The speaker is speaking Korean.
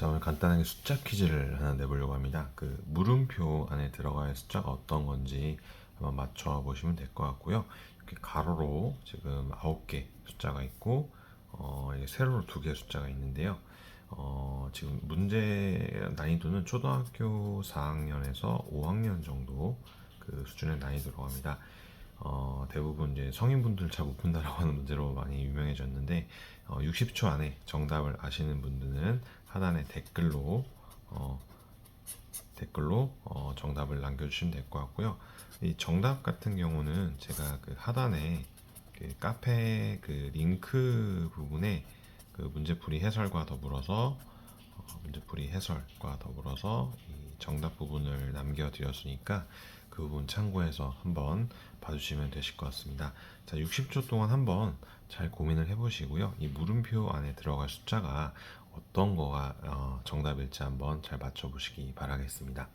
자 오늘 간단하게 숫자 퀴즈를 하나 내보려고 합니다. 그 물음표 안에 들어갈 숫자가 어떤 건지 한번 맞춰 보시면 될 것 같고요. 이렇게 가로로 지금 아홉 개 숫자가 있고 어, 세로로 두개 숫자가 있는데요. 어, 지금 문제 난이도는 초등학교 4학년에서 5학년 정도 그 수준의 난이도로 합니다. 어, 대부분 이제 성인분들 잘 못 푼다라고 하는 문제로 많이 유명해졌는데 어, 60초 안에 정답을 아시는 분들은 하단에 댓글로 어, 댓글로 어, 정답을 남겨주시면 될 것 같고요. 이 정답 같은 경우는 제가 그 하단에 그 카페 그 링크 부분에 그 문제풀이 해설과 더불어서 어, 문제풀이 해설과 더불어서 이 정답 부분을 남겨드렸으니까 그 부분 참고해서 한번 봐주시면 되실 것 같습니다. 자, 60초 동안 한번 잘 고민을 해보시고요. 이 물음표 안에 들어갈 숫자가 어떤 거가 어, 정답일지 한번 잘 맞춰보시기 바라겠습니다.